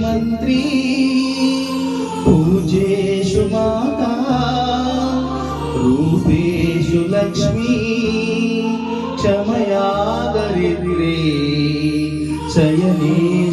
మంత్రి. పూజేషు మాతా రూపేషు Lakshmi క్షమయా దరిద్రే శయనేషు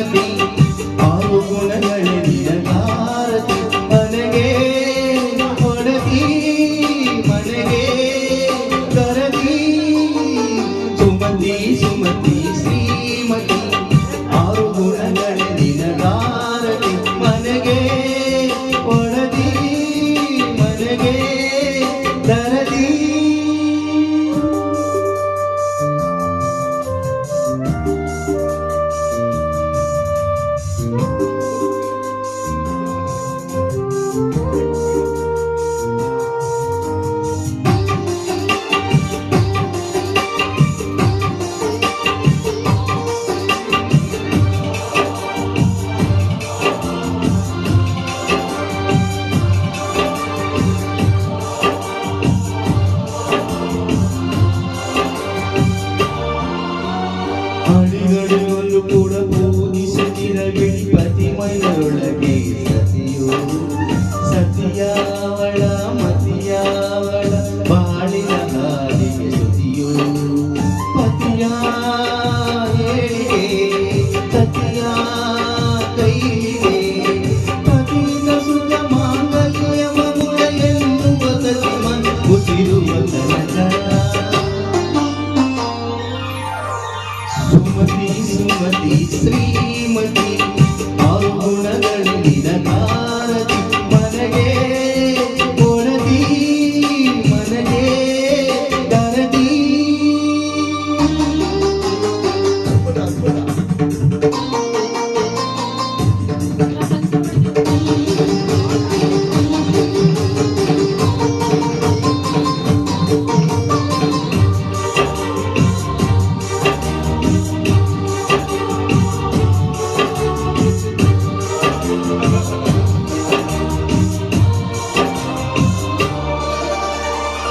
You. Lord of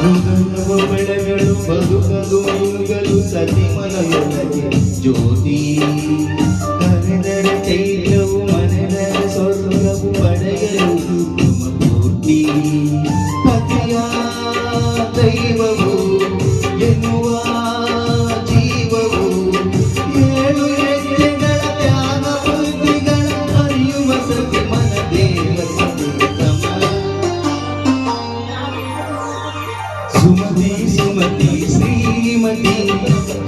ನುಂಗನುವ ಬೆಳೆಗಳು ಬದುಕಲು ಇಂಗಲು ಸತಿ ಮನೆಯೊಳಗೆ ಜ್ಯೋತಿ ಕರೆದರೆ ಚೈತ್ರವು ಮನೆದರೆ ಸ್ವರ್ಗವು ಪಡೆಯಲು ಕುಸುಮ ಪೂರ್ತಿ ಪತಿಯ ದೈವವು சுமதி சுமதி ஸ்ரீமதி.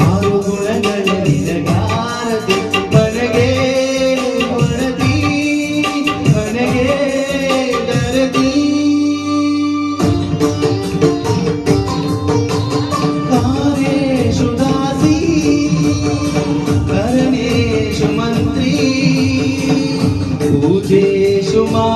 ஆறு குணங்களில காரதி மனகே மனதி மனகே தரதி பூஜேஷு மா